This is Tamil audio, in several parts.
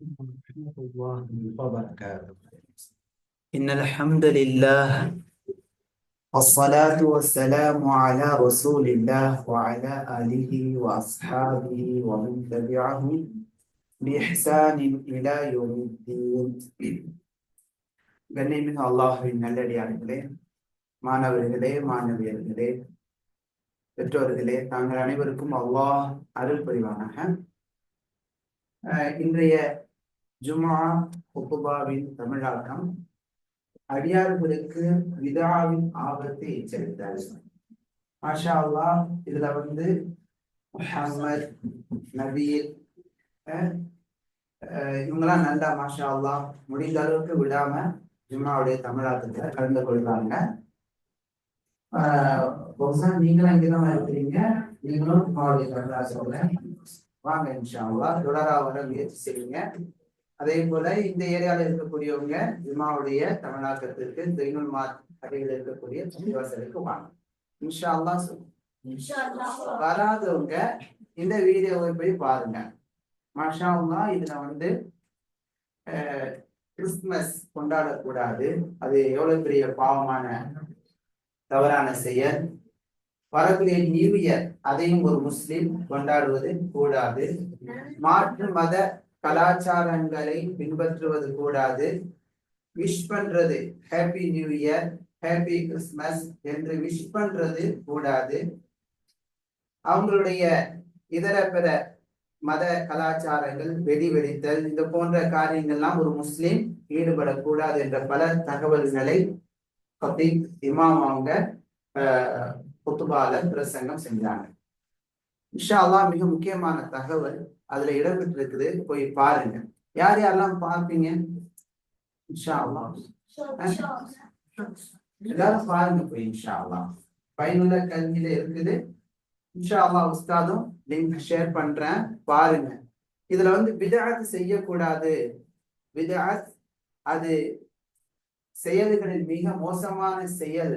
ورحمة الله وبركاته إن الحمد لله والصلاة والسلام على رسول الله وعلى آله وأصحابه ومن تبعه بإحسان إلى يوم الدين கண்ணியமிகு அல்லாஹுவின் நல்லடியார்களே மாணவர்களே மாணவியர்களே பெற்றோர்களே தாங்கள் அனைவருக்கும் அல்லாஹ் அருள் புரிவானாக இன்றைய ஜுமா ஒப்புபாவின் தமிழாக்கம். அடியார்களுக்கு விதாவின் ஆபத்தை எச்சரித்தார். மாஷா அல்லா இதுல வந்து முஹம்மத் நபீல் இவங்கெல்லாம் நல்லா மாஷா அல்லா முடிந்த அளவுக்கு விடாம ஜும்மாவுடைய தமிழாக்கத்துல கலந்து கொள்றாங்க ஆஹ் நீங்களும் இங்கதான் இருக்கிறீங்க. நீங்களும் ஜும்மாவுடைய தமிழாக்கத்துல வாங்க இன்ஷா அல்லாஹ் தொடரா வர முயற்சி செய்யுங்க. அதே போல இந்த ஏரியால இருக்கக்கூடியவங்க ஜும்மாவுடைய தமிழாக்கத்திற்கு தெய்வல் மாத் அருகில் இருக்கக்கூடிய பள்ளிவாசலுக்கு வாங்க. இன்ஷா அல்லாஹ் வராதவங்க இந்த வீடியோவை போய் பாருங்க. மாஷா அல்லாஹ் இதுல வந்து கிறிஸ்துமஸ் கொண்டாடக்கூடாது. அது எவ்வளவு பெரிய பாவமான தவறான செயல். வரக்கூடிய நியூ இயர் அதையும் ஒரு முஸ்லிம் கொண்டாடுவது கூடாது. மாற்று மத கலாச்சாரங்களை பின்பற்றுவது கூடாது. விஷ் பண்றது happy new year happy Christmas என்று விஷ் பண்றது கூடாது. அவங்களுடைய இதர பிற மத கலாச்சாரங்கள் வெடி வெடித்தல் இந்த போன்ற காரியங்கள்லாம் ஒரு முஸ்லீம் ஈடுபடக்கூடாது என்ற பல தகவல்களை இமாம் அவங்க குத்துபால பிரசங்கம் செஞ்சாங்க. இஷா அல்லா மிக முக்கியமான தகவல் அதுல இடம்பெற்றிருக்குது. போய் பாருங்க. யார் யாரெல்லாம் பார்ப்பீங்க? இன்ஷா அல்லா எல்லாரும் பாருங்க போய் இன்ஷா அல்லா பயனுள்ள கல்வியில இருக்குது. இன்ஷா அல்லா உஸ்தாதும் லிங்க் ஷேர் பண்றேன். பாருங்க. இதுல வந்து விதாத் செய்யக்கூடாது. விதாத் அது செயல்களில் மிக மோசமான செயல்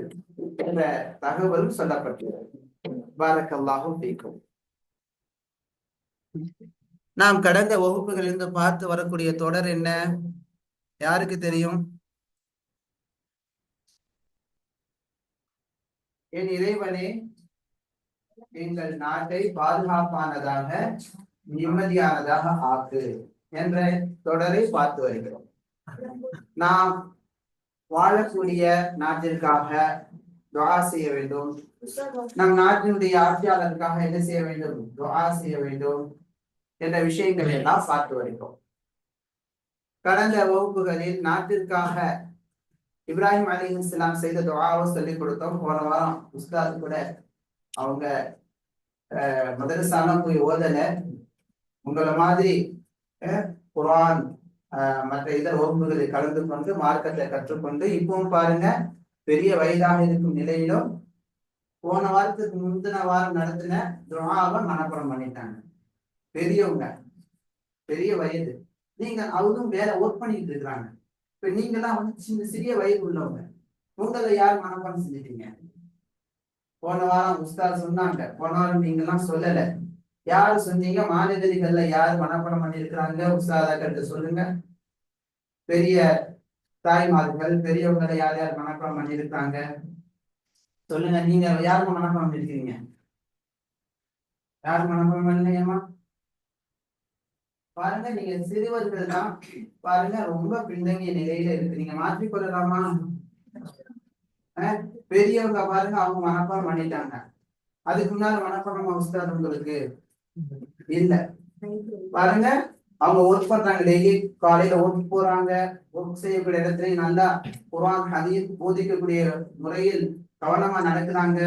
என்ற தகவலும் சொல்லப்பட்டுள்ளது பாரக்கல்லாகும் பீக்கும் நாம் கடந்த வகுப்புகளிலிருந்து பார்த்து வரக்கூடிய தொடர் என்ன? யாருக்கு தெரியும்? என் இறைவனே எங்கள் நாட்டை பாதுகாப்பானதாக நிம்மதியானதாக ஆக்கு என்ற தொடரை பார்த்து வருகிறோம். நாம் வாழக்கூடிய நாட்டிற்காக துவா செய்ய வேண்டும். நம் நாட்டினுடைய ஆட்சியாளருக்காக என்ன செய்ய வேண்டும்? துவா செய்ய வேண்டும் என்ற விஷயங்களை எல்லாம் பார்த்து வருகிறோம். கடந்த வகுப்புகளில் நாட்டிற்காக இப்ராஹிம் அலி இஸ்லாம் செய்த துவாவை சொல்லிக் கொடுத்தோம். போன வாரம் உஸ்தாது கூட அவங்க மதரசாலாம் போய் ஓதல. உங்களை மாதிரி குரான் மற்ற இதர வகுப்புகளை கலந்து கொண்டு மார்க்கத்தை கற்றுக்கொண்டு இப்பவும் பாருங்க பெரிய வயதாக இருக்கும் நிலையிலும் போன வாரத்துக்கு முந்தின வாரம் நடத்தின துவாவை மனப்புறம் பண்ணிட்டாங்க. பெரியவங்க பெரிய வயது. நீங்க அவரும் வேற ஒர்க் பண்ணிட்டு இருக்கிறாங்க. இப்ப நீங்க எல்லாம் வந்து சின்ன சிறிய வயது உள்ளவங்க. உங்களை யார் மனப்பாடம் செஞ்சிட்டீங்க? போன வாரம் உஸ்தா சொன்னாங்க போன வாரம் நீங்க எல்லாம் யாரு சொன்னீங்க? மாநிலங்கள்ல யார் மனப்பாடம் பண்ணியிருக்கிறாங்க உஸ்தாதா சொல்லுங்க. பெரிய தாய்மார்கள் பெரியவங்களை யார் யார் மனப்பாடம் பண்ணிருக்காங்க சொல்லுங்க. நீங்க யாருக்கு மனப்பாடம் பண்ணிருக்கீங்க? யார் மனப்பாடம் பண்ணலையம்மா? பாருங்க நீங்க சிறுவர்கள் தான். பாருங்க ரொம்ப பின்தங்கிய நிலையில இருக்கு. நீங்க மாற்றிக்கொள்ளலாமா பெரியவங்க பாருங்க அவங்க மனப்பாடம் பண்ணிட்டாங்க. அதுக்கு முன்னால மனப்பாடம் உஸ்தாத் உங்களுக்கு. இல்ல. பாருங்க அவங்க ஒர்க் பண்றாங்க டெய்லி காலையில ஒர்க் போறாங்க. ஒர்க் செய்யக்கூடிய இடத்துலயும் நல்லா குரான் ஹதீஸ் போதிக்கக்கூடிய முறையில் கவனமா நடக்கிறாங்க.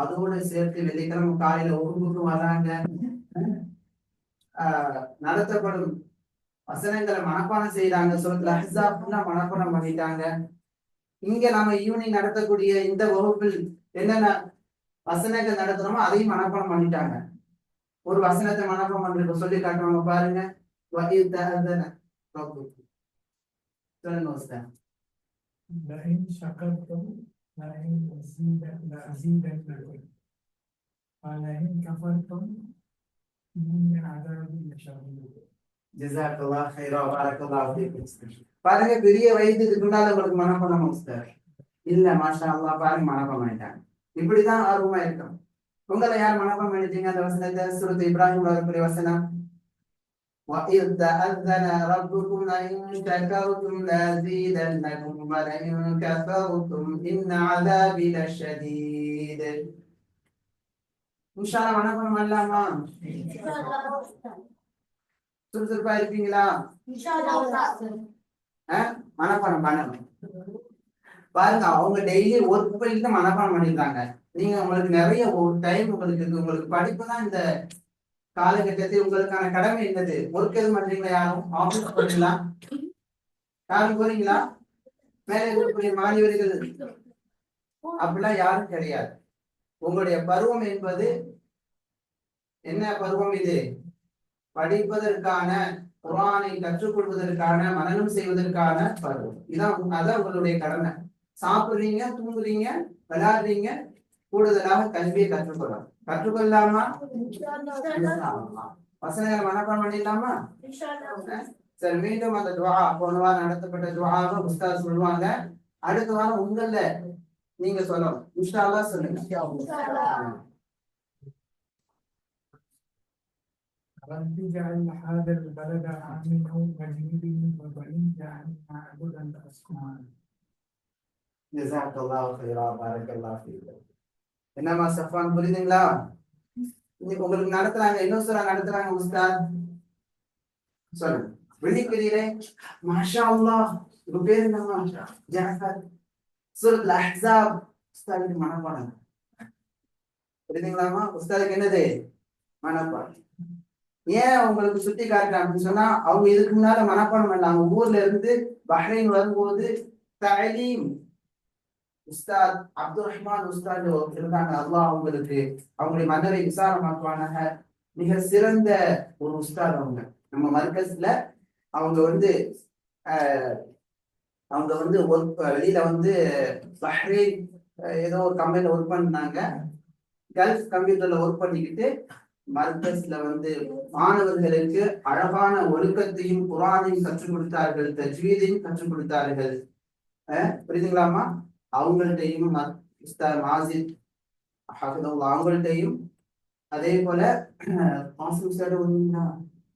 அதோட சேர்த்து வெள்ளிக்கிழமை காலையில ஒர்க்குக்கு வர்றாங்க. நடத்தப்படும் வசனங்களை மனப்பாடம் செய்யறாங்க சொல்ல ஹிசாப்லாம் மனப்பாடம் பண்ணிட்டாங்க. இங்க நாம ஈவினிங் நடத்தக்கூடிய இந்த வகுப்பில் என்னென்ன வசனங்கள் நடத்துறோமோ அதையும் மனப்பாடம் பண்ணிட்டாங்க. ஒரு வசனத்தை மனப்பாடம் பண்றதுக்கு சொல்லி காட்டுவாங்க பாருங்க பாருங்க பெரிய வயதுக்கு பின்னால உங்களுக்கு மனப்பணம் இல்ல மாஷா அல்லா பாருங்க மனப்பணம் ஆயிட்டாங்க. இப்படிதான் ஆர்வமா இருக்கணும். Tuangalia haya maneno yamejenga darasa la sura Ibrahim wa kule wasana wa idh ta'adhana rabbukum la in shakartum la azidannakum wa la in kafartum inna 'adhabi lashadid இன்ஷால்லா வணக்கம் வரலாமா சுறுசுறுப்பா இருப்பீங்களா மனப்பாடம் பண்ணணும் பாருங்க அவங்க டெய்லி ஒர்க் பண்ணிட்டு மனப்பாடம் பண்ணிருக்காங்க நீங்க உங்களுக்கு நிறைய ஒரு டைம் உங்களுக்கு இருக்கு. உங்களுக்கு படிப்பு தான் இந்த காலகட்டத்தில் உங்களுக்கான கடமை என்னது? ஒர்க் எதுவும் பண்றீங்களா யாரும்? ஆஃபீஸ் போறீங்களா? யாரும் போறீங்களா? மேலே இருக்கக்கூடிய மாணவர்கள். அப்படிலாம் யாரும் கிடையாது. உங்களுடைய பருவம் என்பது என்ன பருவம் இது? படிப்பதற்கான குரானை கற்றுக்கொள்வதற்கான மனநம் செய்வதற்கான பருவம். இதான் அதான் உங்களுடைய கடமை. சாப்பிடுறீங்க தூங்குறீங்க விளையாடுறீங்க கூடுதலாக கல்வியை கற்றுக்கொள்ளலாம் கற்றுக்கொள்ளாமா வசனங்களை மனப்பாடம் பண்ணிடலாமா சரி மீண்டும் அந்த துவா போன வாரம் நடத்தப்பட்ட துவாவை உஸ்தாத் சொல்லுவாங்க அடுத்த வாரம் உங்கள நீங்க சொல்லணும் இன்ஷா அல்லாஹ் சொல்லுங்க رب اجعل هذا البلد آمنا واجنبني وبني أن نعبد الأصنام ஜஸாக்கல்லாஹு ஹைரா பாரக்கல்லாஹு ஃபீக்கும் என்னம்மா சஃபான் புரியுதுங்களா? உங்களுக்கு நடத்துறாங்க என்ன சொல்ல நடத்துறாங்க உஸ்தாத். சொல்லுங்க. வெள்ளிக்கிரியிலே மாஷா அல்லா உங்க பேர் என்னமா ஜாஃபர். சூரத் அஹ்ஸாப். உஸ்தாதுக்கு மனப்பாடம். புரியுதுங்களாமா உஸ்தாதுக்கு என்னது? மனப்பாடம். ஏன் உங்களுக்கு சுத்தி காட்டுறேன் அப்படின்னு சொன்னா அவங்க இதுக்கு முன்னால மனப்பாடம் பண்ணாங்க ஊர்ல இருந்து பஹ்ரைன் வரும்போது தலீம் உஸ்தாத் அப்துல் ரஹ்மான் உஸ்தாத் இருந்தாங்க. அல்லாஹ் அவங்களுக்கு அவங்களுடைய மன்னரை விசாரமாக்குவானாக மிக சிறந்த ஒரு உஸ்தாத் அவங்க. நம்ம மர்க்கஸ்ல அவங்க வந்து அவங்க வந்து ஒர்க் வெளியில வந்து பஹ்ரைன் ஏதோ ஒரு கம்பெனில ஒர்க் பண்ணாங்க. கல்ஃப் கம்ப்யூட்டர்ல ஒர்க் பண்ணிக்கிட்டு மர்க்கஸ்ல வந்து மாணவர்களுக்கு அழகான ஒழுக்கத்தையும் குரானையும் கற்றுக் கொடுத்தார்கள் தஜ்வீதையும் கற்றுக் கொடுத்தார்கள். புரியுதுங்களாமா அவங்கள்ட்டையும் ம- மாசித் ஹஃபிதல்லாஹ் அவங்கள்ட்டையும் அதே போல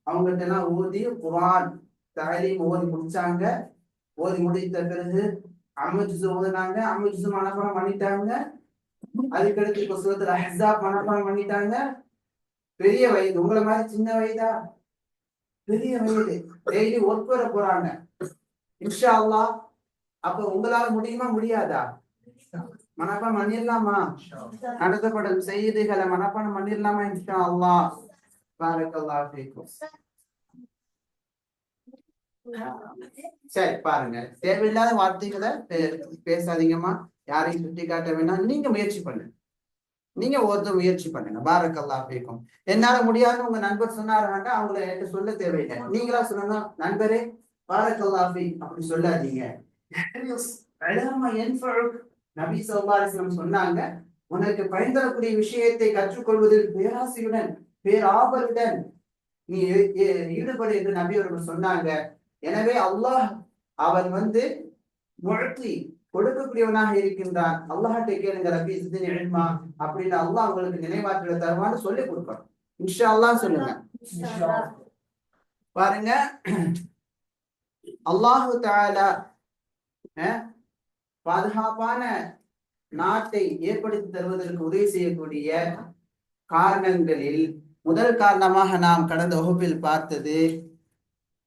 அவங்கள்ட்ட எல்லாம் ஓதி குரான் தாலீம் ஓதி முடிச்சாங்க. ஓதி முடித்த பிறகு அம்மஜுசு ஓதுனாங்க. அம்மஜுசு மனப்பாடம் பண்ணிட்டாங்க. அதுக்கடுத்து இப்ப சுரத்துல அஹ்ஸாப் மனப்பாடம் பண்ணிட்டாங்க. பெரிய வயது உங்களை மாதிரி சின்ன வயதா? பெரிய வயது. டெய்லி ஒர்க் வர போறாங்க. இன்ஷா அல்லாஹ் அப்ப உங்களால முடியுமா? முடியாதா? மனப்பாடம் பண்ணிடலாமா? நடத்தப்படும் செய்திகளை மனப்பாடம் பண்ணிடலாமா இன்ஷா அல்லாஹ் பாரக்கல்லாஹ் ஃபீக்கும். சரி பாருங்க. தேவையில்லாத வார்த்தைகளை பே- பேசாதீங்கம்மா. யாரையும் சுட்டி காட்ட வேண்டாம். நீங்க முயற்சி பண்ணுங்க. நீங்க ஒருத்தர் முயற்சி பண்ணுங்க. பாரக்கல்லா ஃபீக்கும். என்னால முடியாதுன்னு உங்க நண்பர் சொன்னாருனாக்கா அவங்கள என்கிட்ட சொல்ல தேவையில்லை. நீங்களா சொல்லணும். நண்பரே பாரக்கல்லா ஃபீக். அப்படி சொல்லாதீங்க. நபி வஸல்லம் சொன்னாங்க உனக்கு பயன் தரக்கூடிய விஷயத்தை கற்றுக்கொள்வதில் பேராசையுடன் பேராவலுடன் நீ ஈடுபடு என்று நபி அவர்கள் சொன்னாங்க. எனவே அல்லாஹ் அவன் வந்து முழத்தி கொடுக்கக்கூடியவனாக இருக்கின்றான். அல்லாஹ்ட்ட கேளுங்க ரபி சித்தினி இல்மா அப்படின்னு அல்லாஹ் உங்களுக்கு நினைவாற்றல தருவான்னு சொல்லி கொடுக்கணும். இன்ஷா அல்லாஹ் சொல்லுங்க பாருங்க அல்லாஹு தாலா பாதுகாப்பான நாட்டை ஏற்படுத்தி தருவதற்கு உதவி செய்யக்கூடிய காரணங்களில் முதல் காரணமாக நாம் கடந்த வகுப்பில் பார்த்தது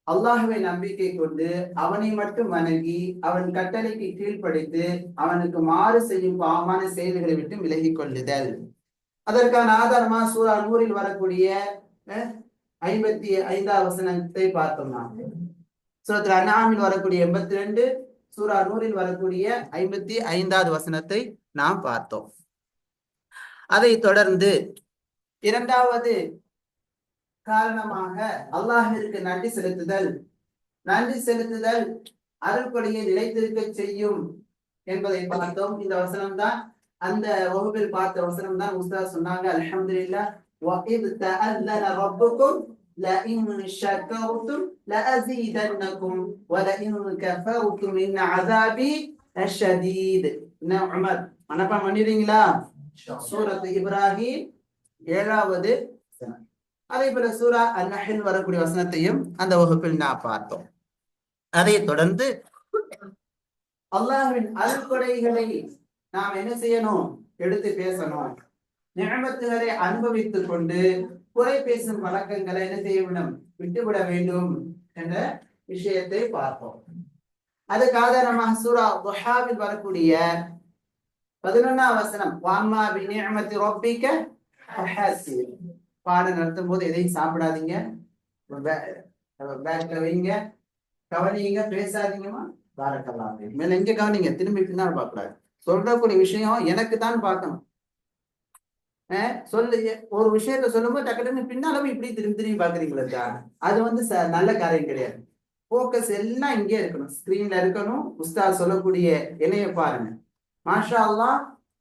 அல்லாஹுவை நம்பிக்கை கொண்டு அவனை மட்டும் வணங்கி அவன் கட்டளைக்கு கீழ்ப்படைத்து அவனுக்கு மாறு செய்யும் பாவமான செயல்களை விட்டு விலகிக் கொள்ளுதல். அதற்கான ஆதாரமா சூரா நூறில் வரக்கூடிய அஹ், ஐம்பத்தி ஐந்தாவது வசனத்தை பார்த்தோம் நாம் சூரத்துல அண்ணாமில் வரக்கூடிய எண்பத்தி ரெண்டு சூரா நூரில் வரக்கூடிய ஐம்பத்தி ஐந்தாவது வசனத்தை நாம் பார்த்தோம். அதை தொடர்ந்து இரண்டாவது காரணமாக அல்லாஹிற்கு நன்றி செலுத்துதல் நன்றி செலுத்துதல் அருள்கொடையை நிலைத்திருக்க செய்யும் என்பதை பார்த்தோம். இந்த வசனம் தான் அந்த வகுப்பில் பார்த்த வசனம் தான் உஸ்தா சொன்னாங்க அலமது இல்லா لئن شكرتم لأزيدنكم ولئن كفرتم إن عذابي الشديد இன்னும் உமர் மனப்பாடம் பண்ணிடுறீங்களா சூரத் இப்ராஹிம் ஏழாவது வசனம். அதே போல சூரா அந்நஹில் வரக்கூடிய வசனத்தையும் அந்த வகுப்பில் நான் பார்த்தோம் அதை தொடர்ந்து அல்லாஹ்வின் அருள்கொடைகளை நாம் என்ன செய்யணும் எடுத்து பேசணும் நியமத்துகளை அனுபவித்துக் கொண்டு குறை பேசும் வழக்கங்களை என்ன செய்ய வேண்டும் விட்டுவிட வேண்டும் என்ற விஷயத்தை பார்ப்போம். அதுக்காக நம்ம சூரா துஹாவில் வரக்கூடிய பதினொன்னாம் வசனம் வாம்மா பி நிஅமத்தி பாடம் நடத்தும் போது எதையும் சாப்பிடாதீங்க. பேக்ல வைங்க. கவனிங்க பேசாதீங்கம்மா. பாரக்கல்லாம் மேல எங்க கவனிங்க? திரும்பி பின்னால் பார்க்கக்கூடாது. சொல்றக்கூடிய விஷயம் எனக்கு தான் பார்க்கணும். சொல்லு ஒரு விஷயத்த சொல்லும்போது டக்குன்னு பின்னாலும் இப்படி திரும்பி திரும்பி பாக்குறீங்களா அது வந்து ச- நல்ல காரியம் கிடையாது. போக்கஸ் எல்லாம் இங்கே இருக்கணும். ஸ்கிரீன்ல இருக்கணும். உஸ்தா சொல்லக்கூடிய இணைய பாருங்க. மாஷா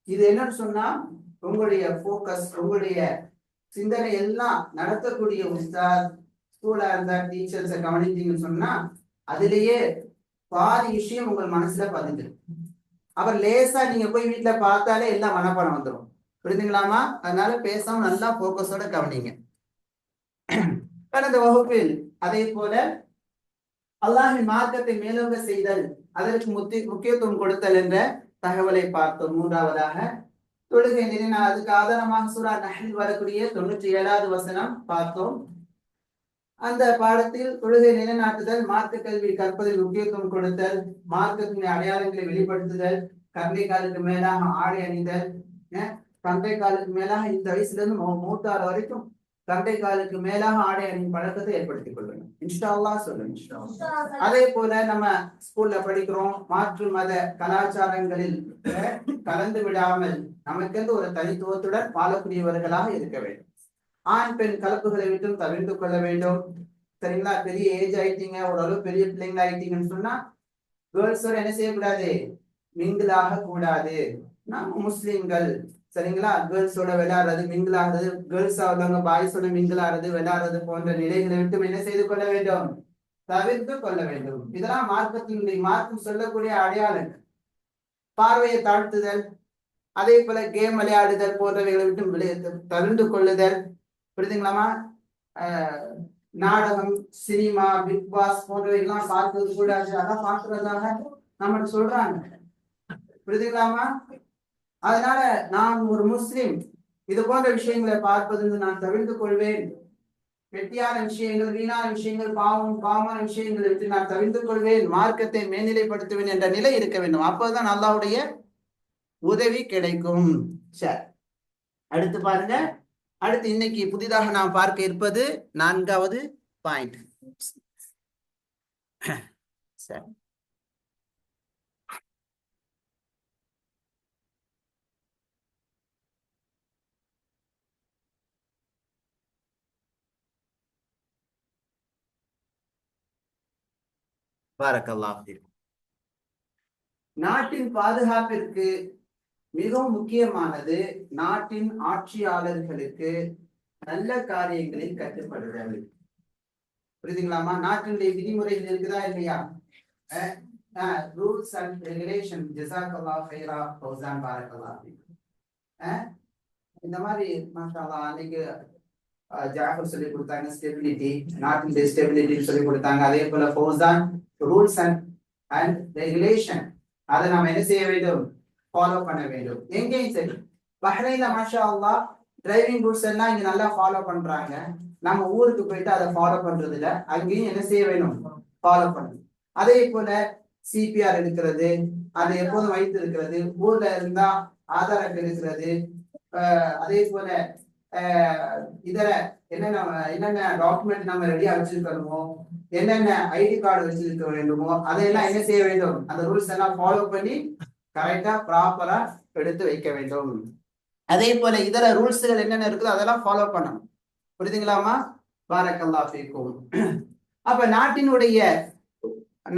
இது என்னன்னு சொன்னா உங்களுடைய போக்கஸ் உங்களுடைய சிந்தனை எல்லாம் நடத்தக்கூடிய உஸ்தாத் ஸ்கூலா இருந்தா டீச்சர்ஸை கவனித்தீங்கன்னு சொன்னா அதுலயே பாதி விஷயம் உங்கள் மனசுல பதிஞ்சிடும் அப்புறம் லேசா நீங்க போய் வீட்டுல பார்த்தாலே எல்லாம் மனப்பாடம் வந்துடும் புரியுதுங்களாமா அதனால பேசாம நல்லா போக்கஸோட கவனிங்க. கடந்த வகுப்பில் அதே போல அல்லாஹின் மார்க்கத்தை மேலோங்க செய்தல் அதற்கு முத்தி முக்கியத்துவம் கொடுத்தல் என்ற தகவலை பார்த்தோம் மூன்றாவதாக. தொழுகை நிலைனா அதுக்கு ஆதாரமாக சூரா நஹில் வரக்கூடிய தொண்ணூற்றி ஏழாவது வசனம் பார்த்தோம். அந்த பாடத்தில் தொழுகை நிலைநாட்டுதல் மார்க்க கல்வி கற்பதில் முக்கியத்துவம் கொடுத்தல் மார்க்கத்தின் அடையாளங்களை வெளிப்படுத்துதல் கருணை காலுக்கு மேலாக ஆடை அணிதல் கந்தை காலுக்கு மேலாக இந்த வயசுல இருந்து மூத்தாறு வரைக்கும் கந்தை காலுக்கு மேலாக ஆடை அணியும் பழக்கத்தை ஏற்படுத்திக் கொள்ளணும் இன்ஷா அல்லாஹ் சொல்லுங்க இன்ஷா அல்லாஹ். அதே போல நம்ம ஸ்கூல்ல படிக்கிறோம். மாற்று மத கலாச்சாரங்களில் கலந்து விடாமல் நமக்கென்று ஒரு தனித்துவத்துடன் வாழக்கூடியவர்களாக இருக்க வேண்டும். ஆண் பெண் கலப்புகளை விட்டும் தவிர்த்து கொள்ள வேண்டும். சரிங்களா? பெரிய ஏஜ் ஆயிட்டீங்க ஓரளவு பெரிய பிள்ளைங்க ஆயிட்டீங்கன்னு சொன்னா கேர்ள்ஸோட என்ன செய்யக்கூடாது? மிங்கிள் ஆக கூடாது. நாம முஸ்லிம்கள் சரிங்களா? கேர்ள்ஸோட விளையாடுறது மிங்கிள் ஆகுறது கேர்ள்ஸ் உள்ளவங்க பாய்ஸோட மிங்கிள் ஆடுறது விளையாடுறது போன்ற நிலைகளை விட்டு என்ன செய்து கொள்ள வேண்டும்? தவிர்த்து கொள்ள வேண்டும். இதெல்லாம் மார்க்கத்தினுடைய மார்க்கம் சொல்லக்கூடிய அடையாளங்கள். பார்வையை தாழ்த்துதல் அதே போல கேம் விளையாடுதல் போன்றவைகளை விட்டு விளை- தவிர்த்து கொள்ளுதல். புரியுதுங்களாமா நாடகம் சினிமா பிக் பாஸ் போன்றவைகள்லாம் பார்க்கறது கூடாது அதான் பார்க்கறதாக நம்ம சொல்றாங்க. புரியுதுங்களாமா அதனால நான் ஒரு முஸ்லிம். இது போன்ற விஷயங்களை பார்ப்பது நான் தவிர்த்து கொள்வேன். வெட்டியான விஷயங்கள் வீணான விஷயங்கள் பாவம் பாவமான விஷயங்களை விட்டு நான் தவிர்த்து கொள்வேன். மார்க்கத்தை மேல்நிலைப்படுத்துவேன் என்ற நிலை இருக்க வேண்டும். அப்போதுதான் அல்லாவுடைய உதவி கிடைக்கும். சரி. அடுத்து பாருங்க. அடுத்து இன்னைக்கு புதிதாக நாம் பார்க்க இருப்பது நான்காவது பாயிண்ட் சரி. பாரக்கல்லாஹ் நாட்டின் பாதுகாப்பிற்கு மிகவும் முக்கியமானது நாட்டின் ஆட்சியாளர்களுக்கு நல்ல காரியங்களில் கட்டுப்படுதல். புரியுதுங்களாமா நாட்டினுடைய விதிமுறைகள் இருக்குதா இல்லையா? ரூல்ஸ் அண்ட் ரெகுலேஷன் ஜிசாக்கல்லா ஃபைரா ஃபௌசான் பாரக்கல்லா இந்த மாதிரி மாஷாலா அன்னைக்கு ஜாஃபர் சொல்லி கொடுத்தாங்க ஸ்டெபிலிட்டி நாட்டினுடைய ஸ்டெபிலிட்டின்னு சொல்லி கொடுத்தாங்க. அதே போல ஃபௌசான் ரூல்ஸ் அண்ட் அண்ட் ரெகுலேஷன் அதை நாம் என்ன செய்ய வேண்டும்? ஃபாலோ பண்ண வேண்டும். எங்கேயும் சரி. பஹ்ரைன்ல மாஷா அல்லா டிரைவிங் ரூல்ஸ் எல்லாம் இங்க நல்லா ஃபாலோ பண்றாங்க. நம்ம ஊருக்கு போயிட்டு அதை ஃபாலோ பண்றது இல்ல அங்கேயும் என்ன செய்ய வேணும்? ஃபாலோ பண்ணணும். அதே போல சிபிஆர் எடுக்கிறது அதை எப்போதும் வைத்து இருக்கிறது ஊர்ல இருந்தா ஆதாரம் எடுக்கிறது அதே போல இதர என்னென்ன என்னென்ன டாக்குமெண்ட் நம்ம ரெடியா வச்சிருக்கணுமோ என்னென்ன ஐடி கார்டு வச்சிருக்க வேண்டுமோ அதையெல்லாம் என்ன செய்ய வேண்டும்? அந்த ரூல்ஸ் எல்லாம் ஃபாலோ பண்ணி கரெக்டா ப்ராப்பரா எடுத்து வைக்க வேண்டும். அதே போல இதர ரூல்ஸ்கள் என்னென்ன இருக்குதோ அதெல்லாம் ஃபாலோ பண்ணணும். புரியுதுங்களாமா பாரக்கல்லா ஃபீக்கும். அப்ப நாட்டினுடைய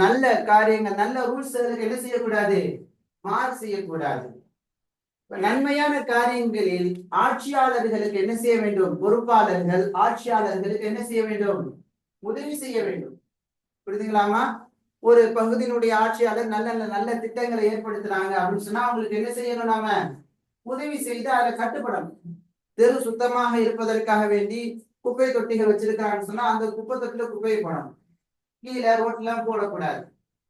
நல்ல காரியங்கள் நல்ல ரூல்ஸ் என்ன செய்யக்கூடாது? மாறு செய்யக்கூடாது. நன்மையான காரியங்களில் ஆட்சியாளர்களுக்கு என்ன செய்ய வேண்டும்? பொறுப்பாளர்கள் ஆட்சியாளர்களுக்கு என்ன செய்ய வேண்டும்? உதவி செய்ய வேண்டும். புரியுதுங்களாமா ஒரு பகுதியினுடைய ஆட்சியாளர் நல்ல நல்ல நல்ல திட்டங்களை ஏற்படுத்துறாங்க அப்படின்னு சொன்னா அவங்களுக்கு என்ன செய்யணும் நாம? உதவி செய்து அதை கட்டுப்படணும். தெரு சுத்தமாக இருப்பதற்காக வேண்டி குப்பை தொட்டிகள் வச்சிருக்காங்கன்னு சொன்னா அந்த குப்பை தொட்டில குப்பையை போடணும். கீழே ரோட்ல போடக்கூடாது.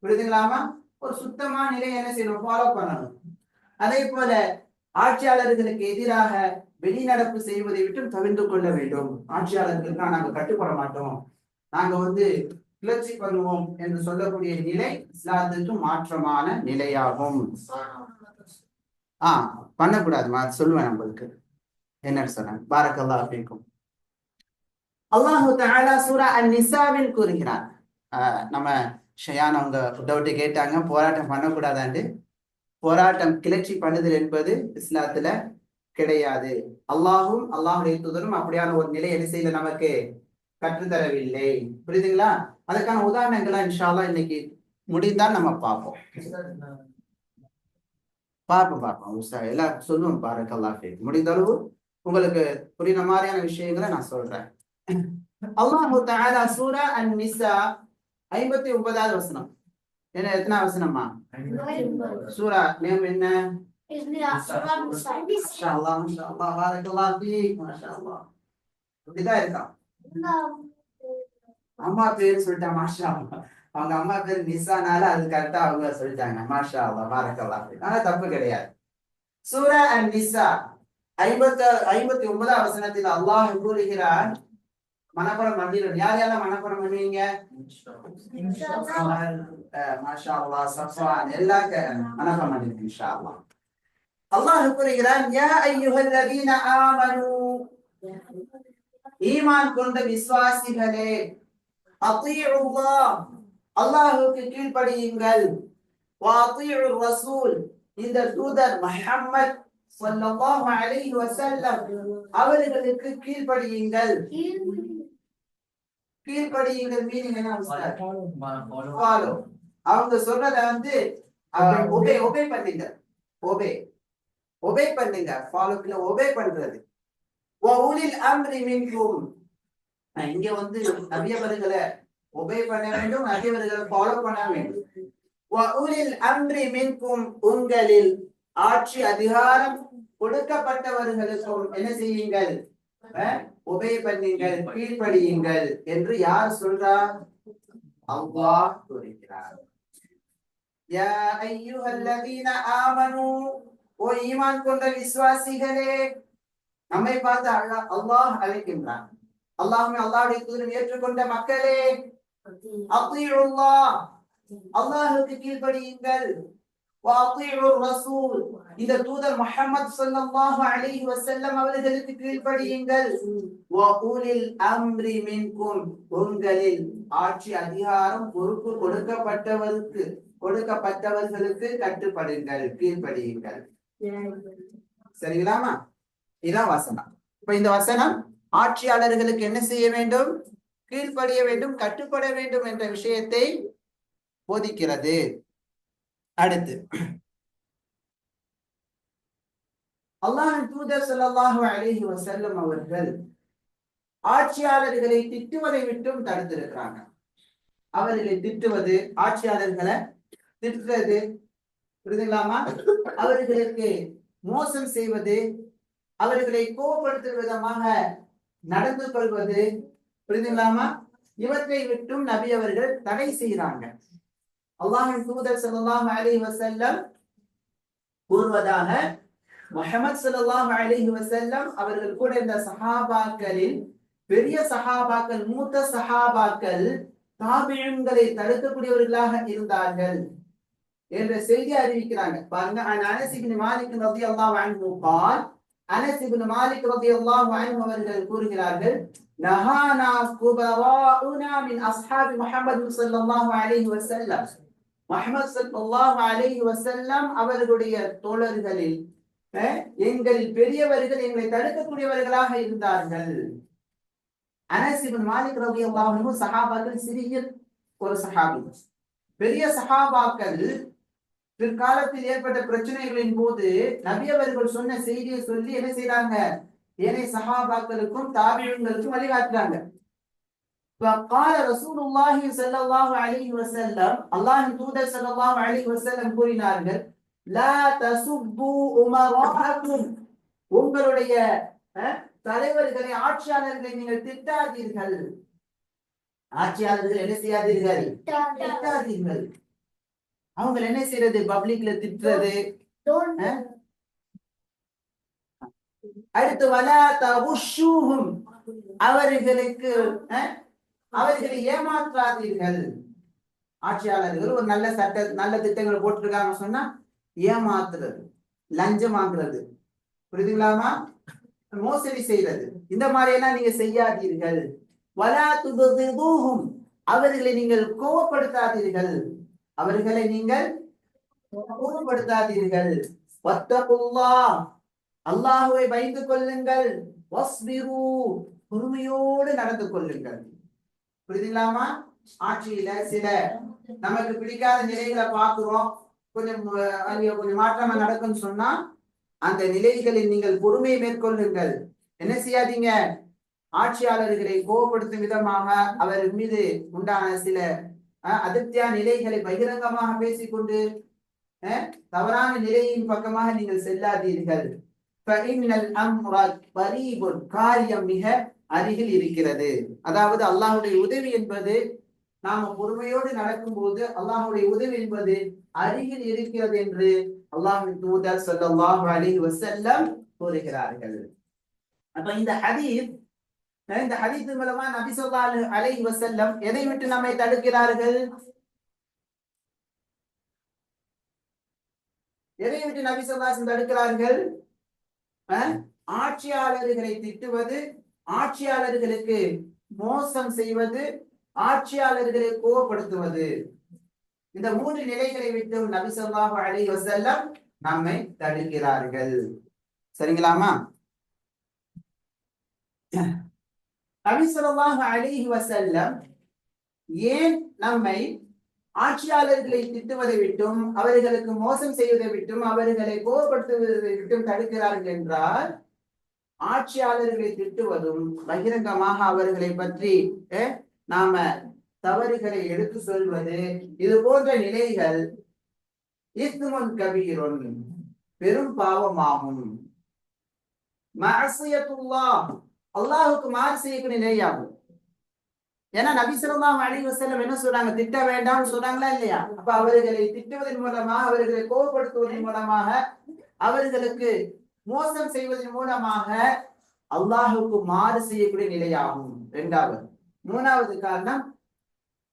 புரியுதுங்களாமா ஒரு சுத்தமான நிலையை என்ன செய்யணும்? ஃபாலோ பண்ணணும். அதே போல ஆட்சியாளர்களுக்கு எதிராக வெளிநடப்பு செய்வதை விட்டும் தவிர்த்து கொள்ள வேண்டும். ஆட்சியாளர்களுக்கு நாங்க கட்டுப்பட மாட்டோம். நாங்க வந்து கிளர்ச்சி பண்ணுவோம் என்று சொல்லக்கூடிய நிலை இஸ்லாத்துக்கு மாற்றமான நிலையாகும். ஆஹ் பண்ணக்கூடாதுமா அது சொல்லுவேன் நம்மளுக்கு என்னன்னு சொன்னேன். பாரக்கல்லா அப்படிக்கும் அல்லாஹு தாலா சூரா அன் நிசாவில் கூறுகிறார் நம்ம ஷயான் அவங்க டவுட் கேட்டாங்க. போராட்டம் பண்ணக்கூடாதாண்டு? போராட்டம் கிளர்ச்சி பண்ணுதல் என்பது இஸ்லாத்துல கிடையாது. அல்லாஹும் அல்லாஹுடைய தூதரும் அப்படியான ஒரு நிலை என்ன செய்யல நமக்கு கற்றுத்தரவில்லை. புரியுதுங்களா? அதுக்கான உதாரணங்களா இன்ஷால்லா இன்னைக்கு முடிந்தால் நம்ம பார்ப்போம். பார்ப்போம் பார்ப்போம். உஸ்தா எல்லாம் சொல்லுவோம். பாருங்க அல்லாஹ் முடிந்த அளவு உங்களுக்கு புரியுற மாதிரியான விஷயங்களை நான் சொல்றேன். அல்லாஹு தஆலா சூரா அன் நிசா ஐம்பத்தி ஒன்பதாவது வசனம். என்ன எத்தனை வசனமா சூரா நேம் என்ன? மாஷா இருக்கான். அம்மா பேர் சொல்லிட்டா மாஷா அவங்க அம்மா பேர் நிசானால அது கரெக்டா அவங்க சொல்லிட்டாங்க மாஷா அல்லா பாரக்கல்லா ஆனா தப்பு கிடையாது. சூரா அண்ட் நிசா ஐம்பத்தி ஐம்பத்தி ஒன்பதாம் வசனத்தில் அல்லாஹ் கூறுகிறார் மனப்புறம் பண்ணிடும் யார் யாரெல்லாம் மனப்புறம் பண்ணுவீங்க? மாஷா அல்லாஹ் சஃபான் எல்லாம் க- மனப்புறம் பண்ணிடுங்க இன்ஷா அல்லாஹ் அல்லாஹ் கூறுகிறான் யா ஐயுஹல்லதீன ஆமனு. ஈமான் கொண்ட விசுவாசிகளே அத்தீஉல்லாஹ் அல்லாஹ்வுக்கு கீழ்ப்படியுங்கள். வஅத்தீஉ ரசூல். இந்த தூதர் முஹம்மத் ஸல்லல்லாஹு அலைஹி வஸல்லம் அவர்களுக்கு கீழ்ப்படியுங்கள். கீழ்ப்படியுங்கள் மீனிங் என்ன follow. அவங்க சொல்றத வந்து ஒபே ஒபே பண்ணுங்க. ஒபே ஒபே பண்ணுங்க. ஃபாலோக்குள்ள ஒபே பண்றது. வஉலில் அம்ரி மின்கும். இங்க வந்து நபியவர்களை ஒபே பண்ண வேண்டும் நபியவர்களை ஃபாலோ பண்ண வேண்டும். வஉலில் அம்ரி மின்கும் உங்களில் ஆட்சி அதிகாரம் கொடுக்கப்பட்டவர்களுக்கும் என்ன செய்யுங்கள்? ஒபே பண்ணுங்கள் கீழ்ப்படியுங்கள் என்று யார் சொல்றார் அல்லாஹ் கூறுகிறார் யா ஐயுஹல்லதீன ஆமனு ஓ ஈமான் கொண்ட விசுவாசிகளே நம்மை பார்த்து அல்லாஹ் அல்லாஹ் அழைக்கின்றான். அல்லாஹ்மே அல்லாஹ்வுடைய தூதரை ஏற்றுக்கொண்ட மக்களே வஅத்தீஉர் ரசூல் இந்த தூதர் முஹம்மது ஸல்லல்லாஹு அலைஹி வஸல்லம் அவர்களுக்கு கீழ்ப்படியுங்கள். வஉலில் அம்ரி மின்கும். உங்களில் ஆட்சி அதிகாரம் பொறுப்பு கொடுக்கப்பட்டவருக்கு கொடுக்கப்பட்டவர்களுக்கு கட்டுப்படுங்கள். கீழ்ப்படியுங்கள். சரிங்களாமா இதான் வசனம். இப்ப இந்த வசனம் ஆட்சியாளர்களுக்கு என்ன செய்ய வேண்டும்? கீழ்ப்படிய வேண்டும் கட்டுப்பட வேண்டும் என்ற விஷயத்தை போதிக்கிறது. அடுத்து. அல்லாஹின் தூதர் சல்லாஹு அலேஹி வசல்லம் அவர்கள் ஆட்சியாளர்களை திட்டுவதை விட்டும் தடுத்திருக்கிறாங்க. அவர்களை திட்டுவது ஆட்சியாளர்களை திட்டுறது புரியுதுங்களாமா அவர்களுக்கு மோசம் செய்வது அவர்களை கோபப்படுத்தும் விதமாக நடந்து கொள்வது புரியுதுங்களாமா இவற்றை விட்டும் நபி அவர்கள் தடை செய்கிறாங்க. அல்லாஹின் தூதர் ஸல்லல்லாஹு அலைஹி வஸல்லம் கூறுவதாக முஹம்மது ஸல்லல்லாஹு அலைஹி வஸல்லம் அவர்கள் கூட இந்த சஹாபாக்களில் பெரிய சஹாபாக்கள் மூத்த சஹாபாக்கள் தாபியங்களை தடுக்கக்கூடியவர்களாக இருந்தார்கள் என்ற செய்தி அறிவிக்கிறாங்க பாருங்க அன் அனஸ் இப்னு மாலிக் ரலியல்லாஹு அன்ஹு قال அனஸ் இப்னு மாலிக் ரலியல்லாஹு அன்ஹு அவர்கள் கூறுகிறார்கள் நஹானா குபராஉனா மின் அஸ்ஹாபி முஹம்மது ஸல்லல்லாஹு அலைஹி வஸல்லம் முஹம்மது ஸல்லல்லாஹு அலைஹி வஸல்லம் அவர்களுடைய தோழர்களில் எங்கள் எங்களில் பெரியவர்கள் எங்களை தடுக்கக்கூடியவர்களாக இருந்தார்கள். அனஸ் இப்னு மாலிக் ரவி அல்லாஹும் சஹாபாக்கள் சிறிய ஒரு சஹாபி. பெரிய சஹாபாக்கள் பிற்காலத்தில் ஏற்பட்ட பிரச்சனைகளின் போது நபி அவர்கள் சொன்ன செய்தியை சொல்லி என்ன செய்றாங்க ஏனைய சஹாபாக்களுக்கும் தாபியங்களுக்கும் வழிகாட்டுறாங்க அல்லாஹின் தூதர் சல்லாஹ் அலி வசல்லம் கூறினார்கள் உங்களுடைய தலைவர்களை ஆட்சியாளர்களை நீங்கள் திட்டாதீர்கள். ஆட்சியாளர்கள் என்ன செய்யாதீர்கள்? திட்டாதீர்கள். அவங்க என்ன செய்யறது பப்ளிக்ல திட்டுறது. அடுத்து வலா தவுஷூஹும் அவர்களுக்கு அவர்களை ஏமாற்றாதீர்கள். ஆட்சியாளர்கள் ஒரு நல்ல சட்ட நல்ல திட்டங்களை போட்டிருக்காங்க சொன்னா ஏமாத்துறது லஞ்சம் வாங்குறது. புரியுதுங்களாமா மோசடி செய்யறது இந்த மாதிரி எல்லாம் நீங்க செய்யாதீர்கள். வலா அவர்களை நீங்கள் கோபப்படுத்தாதீர்கள் அவர்களை நீங்கள் கோபப்படுத்தாதீர்கள் அல்லாஹுவை பயந்து கொள்ளுங்கள். பொறுமையோடு நடந்து கொள்ளுங்கள். புரியுதுங்களாமா ஆட்சியில சில நமக்கு பிடிக்காத நிலைகளை பார்க்கிறோம். கொஞ்சம் கொஞ்சம் மாற்றமா நடக்கும்னு சொன்னா அந்த நிலைகளில் நீங்கள் பொறுமை மேற்கொள்ளுங்கள். என்ன செய்யாதீங்க? ஆட்சியாளர்களை கோபப்படுத்தும் விதமாக அவர் மீது உண்டான சில அதிருப்தியா நிலைகளை பகிரங்கமாக பேசிக்கொண்டு தவறான நிலையின் பக்கமாக நீங்கள் செல்லாதீர்கள். காரியம் மிக அருகில் இருக்கிறது. அதாவது அல்லாஹ்வுடைய உதவி என்பது நாம பொறுமையோடு நடக்கும்போது அல்லாஹுடைய உதவி என்பது அருகில் இருக்கிறது என்று அல்லாஹின் தூதர் சொல்லாஹு அலி வசல்லம் கூறுகிறார்கள். அப்ப இந்த ஹதீப் அஹ் இந்த ஹதீஸ் மூலமா நபி சொல்லா அலை வசல்லம் எதை விட்டு நம்மை தடுக்கிறார்கள்? எதை விட்டு நபி சொல்லாசன் தடுக்கிறார்கள்? அஹ் ஆட்சியாளர்களை திட்டுவது ஆட்சியாளர்களுக்கு மோசம் செய்வது ஆட்சியாளர்களை கோபப்படுத்துவது இந்த மூன்று நிலைகளை விட்டு நபி ஸல்லல்லாஹு அலைஹி நம்மை தடுக்கிறார்கள். சரிங்களாமா? நபி ஸல்லல்லாஹு அலைஹி ஏன் நம்மை ஆட்சியாளர்களை திட்டுவதை விட்டும் அவர்களுக்கு மோசம் செய்வதை விட்டும் அவர்களை கோபப்படுத்துவதை விட்டும் தடுக்கிறார்கள் என்றால் ஆட்சியாளர்களை திட்டுவதும் பகிரங்கமாக அவர்களை பற்றி நாம தவறுகளை எடுத்து சொல்வது இது போன்ற நிலைகள் இஸ்முன் கபீருன் பெரும் பாவமாகும். அல்லாஹுக்கு மாறு செய்யக்கூடிய நிலையாகும். ஏன்னா நபி ஸல்லல்லாஹு அலைஹி என்ன சொல்றாங்க? திட்ட வேண்டாம்னு சொல்றாங்களா இல்லையா? அப்ப அவர்களை திட்டுவதன் மூலமாக அவர்களை கோபப்படுத்துவதன் மூலமாக அவர்களுக்கு மோசம் செய்வதன் மூலமாக அல்லாஹுக்கு மாறு செய்யக்கூடிய நிலையாகும். இரண்டாவது மூணாவது காரணம்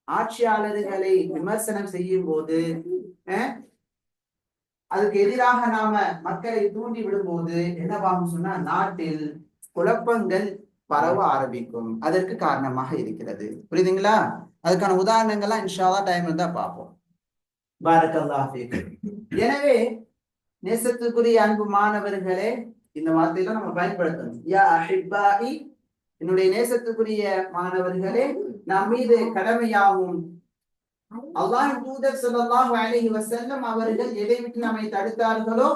ஆட்சியாளர்களை விமர்சனம் செய்யும் போது அஹ், அதுக்கு எதிராக நாம மக்களை தூண்டி விடும்போது என்னவாகும் சொன்னா நாட்டில் குழப்பங்கள் பரவ ஆரம்பிக்கும். அதற்கு காரணமாக இருக்கிறது. புரியுதுங்களா? அதுக்கான உதாரணங்கள்லாம் இன்ஷாலா டைம் இருந்தா பார்ப்போம். பாரத் எனவே நேசத்துக்குரிய அன்பு மாணவர்களே இந்த வார்த்தையில நம்ம பயன்படுத்தணும். யா அஹிபாஹி என்னுடைய நேசத்துக்குரிய மாணவர்களே நம் மீது கடமையாகும். அல்லாஹ் தூதர் ஸல்லல்லாஹு அழகி வசல்லம் அவர்கள் எதை விட்டு நம்மை தடுத்தார்களோ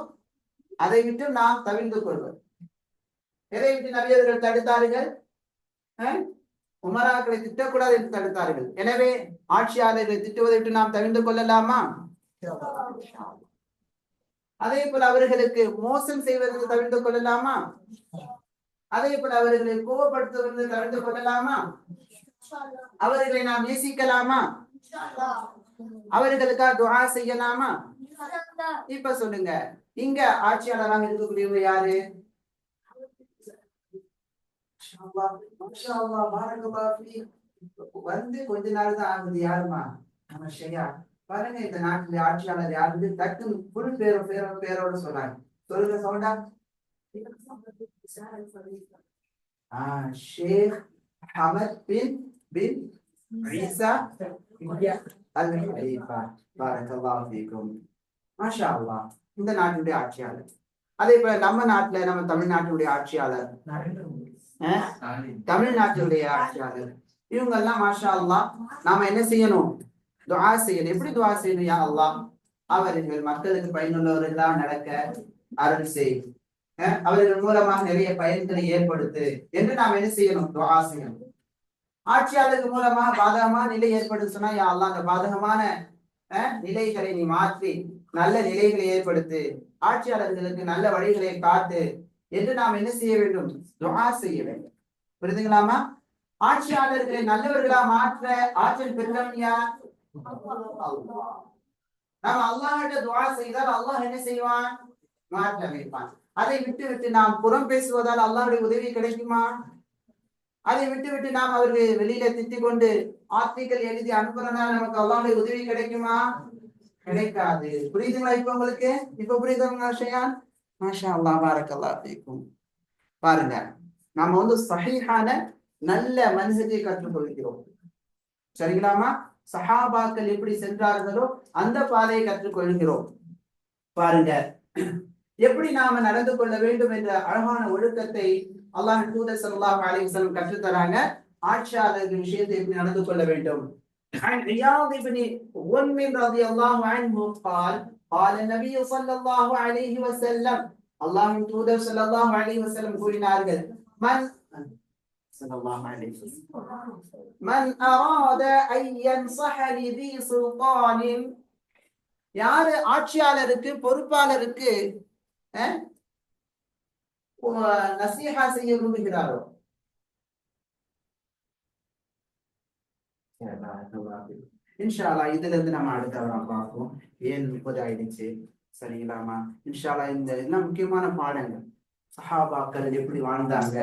அதை விட்டு நாம் தவிர்ந்து கொள்வது எதை விட்டு நபியர்கள் தடுத்தார்கள்? உமராக்களை திட்டக்கூடாது என்று தடுத்தார்கள். எனவே ஆட்சியாளர்களை திட்டுவதை விட்டு நாம் தவிர்ந்து கொள்ளலாமா. அதே போல அவர்களுக்கு மோசம் செய்வதை தவிர்த்து கொள்ளலாமா? அதே போல அவர்களை கோபப்படுத்துவதற்கு தவிர்த்து கொள்ளலாமா? அவர்களை நாம் நேசிக்கலாமா? அவர்களுக்காக துவா செய்யலாமா? இப்ப சொல்லுங்க. இங்க ஆட்சியாளராக இருக்கக்கூடியவங்க யாரு? வந்து கொஞ்ச நாள் தான் ஆகுது. யாருமா நம்ம ஷையா. பாருங்க இந்த நாட்டுல ஆட்சியாளர் யாரு டக்குன்னு புல் பேரோ பேரோ பேரோட சொன்னாங்க சொல்லுங்க சவுண்டா? ஷேக் அஹமத் பின் பின் ஈசா. அல் ஹலீஃபா பாரக்கல்லாஹு ஃபீக்கும். மாஷா அல்லாஹ் இந்த நாட்டுடைய ஆட்சியாளர். அதே போல நம்ம நாட்டுல நம்ம தமிழ்நாட்டுடைய ஆட்சியாளர். தமிழ்நாட்டுடைய ஆட்சியாளர். இவங்க எல்லாம் மாஷா அல்லாஹ் நாம என்ன செய்யணும்? துவா செய்யணும். எப்படி துவா செய்யணும்? யா அவர் அவர்கள் மக்களுக்கு பயனுள்ளவர்களாக நடக்க அருள் செய். அஹ் அவர்கள் மூலமாக நிறைய பயன்களை ஏற்படுத்து என்று நாம் என்ன செய்யணும்? துவா செய்யணும். ஆட்சியாளருக்கு மூலமாக பாதகமான நிலை ஏற்படுத்து சொன்னா யா அல்லா அந்த பாதகமான அஹ், நிலைகளை நீ மாற்றி நல்ல நிலைகளை ஏற்படுத்து ஆட்சியாளர்களுக்கு நல்ல வழிகளை காத்து என்று நாம் என்ன செய்ய வேண்டும்? துவா செய்ய வேண்டும். புரிந்துங்களாமா ஆட்சியாளர்களை நல்லவர்களா மாற்ற ஆற்றல் பெற்றவன் யார்? நாம் அல்லாஹிட்ட துவா செய்தால் அல்லாஹ் என்ன செய்வான்? மாற்ற அமைப்பான் அதை விட்டு விட்டு நாம் புறம் பேசுவதால் அல்லாஹுடைய உதவி கிடைக்குமா? அதை விட்டு விட்டு நாம் அவர்கள் வெளியில திட்டிக் கொண்டு ஆர்டிக்கல் எழுதி அனுப்புறதுனால நமக்கு அல்லாஹுடைய உதவி கிடைக்குமா? கிடைக்காது. புரியுதுங்களா இப்ப உங்களுக்கு? இப்ப புரியுதுங்களா ஷயான் மாஷா அல்லாஹ் பாரக்கல்லாஹ் ஃபீக்கும். பாருங்க நாம வந்து சஹிஹான நல்ல மனுஷத்தை கற்றுக்கொள்கிறோம். சரிங்களாமா சஹாபாக்கள் எப்படி சென்றார்களோ அந்த பாதையை கற்றுக்கொள்கிறோம் பாருங்க எப்படி நாம நடந்து கொள்ள வேண்டும் என்ற அழகான ஒழுக்கத்தை அல்லாஹ் தூதர் ஸல்லல்லாஹு அலைஹி வஸல்லம் கற்றுத் தராங்க ஆட்சியாளர்கள் விஷயத்தை எப்படி நடந்து கொள்ள வேண்டும் عن عياض بن غنم رضي الله عنه قال قال النبي صلى الله عليه وسلم الله தூதர் ஸல்லல்லாஹு அலைஹி வஸல்லம் கூறினார்கள் மன் ஸல்லல்லாஹு அலைஹி வஸல்லம் من أراد أن ينصح لذي سلطان யாரு ஆட்சியாளருக்கு பொறுப்பாளருக்கு அஹ், ஒ- நசீஹா செய்ய விரும்புகிறாரோ இன்ஷா அல்லாஹ் இதுல இருந்து நம்ம அடுத்த வாரம் பார்ப்போம் ஏன் முப்பது ஆயிடுச்சு சரிங்களாமா இன்ஷா அல்லாஹ் இந்த எல்லாம் முக்கியமான பாடங்கள் சஹாபாக்கள் எப்படி வாழ்ந்தாங்க?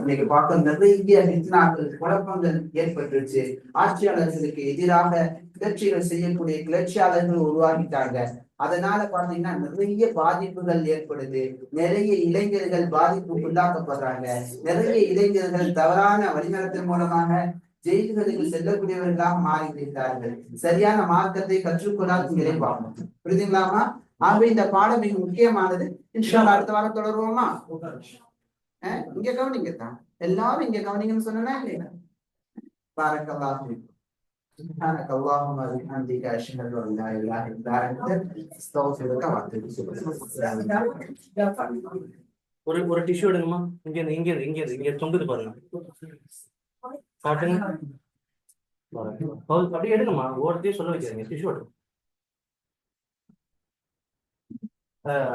இன்னைக்கு பார்க்க நிறைய நித்னாக்கள் குழப்பங்கள் ஏற்பட்டுருச்சு. ஆட்சியாளர்களுக்கு எதிராக கிளர்ச்சிகள் செய்யக்கூடிய கிளர்ச்சியாளர்கள் உருவாகிட்டாங்க. அதனால பாத்தீங்கன்னா நிறைய பாதிப்புகள் ஏற்படுது. நிறைய இளைஞர்கள் பாதிப்பு உள்ளாக்கப்படுறாங்க நிறைய இளைஞர்கள் தவறான வழிநடத்தின் மூலமாக ஜெயில்களுக்கு செல்லக்கூடியவர்களாக மாறி இருக்கிறார்கள் சரியான மார்க்கத்தை கற்றுக்கொள்ளாத விரைவாகும் புரியுதுங்களாமா ஆகவே இந்த பாடம் மிக முக்கியமானது இன்ஷா அல்லாஹ் அடுத்த வாரம் தொடருவோமா அஹ் இங்க கவனிங்க தான் எல்லாரும் இங்க கவனிங்கன்னு சொன்னா இல்லையா பாரக்கல்லாஹு ஃபீக்கும். سبحانك اللهم وبحمدك أشهد أن لا إله إلا أنت أستغفرك وأتوب إليك ஒரு ஒரு டிஷ்யூ எடுங்கம்மா இங்க இருந்து இங்க இருந்து இங்க இருந்து இங்க தொங்குது பாருங்க காட்டுங்க பாருங்க. அப்படியே எடுங்கம்மா ஒவ்வொருத்தையும் சொல்ல வைக்கிறீங்க டிஷ்யூ எடுங்க ஆஹ்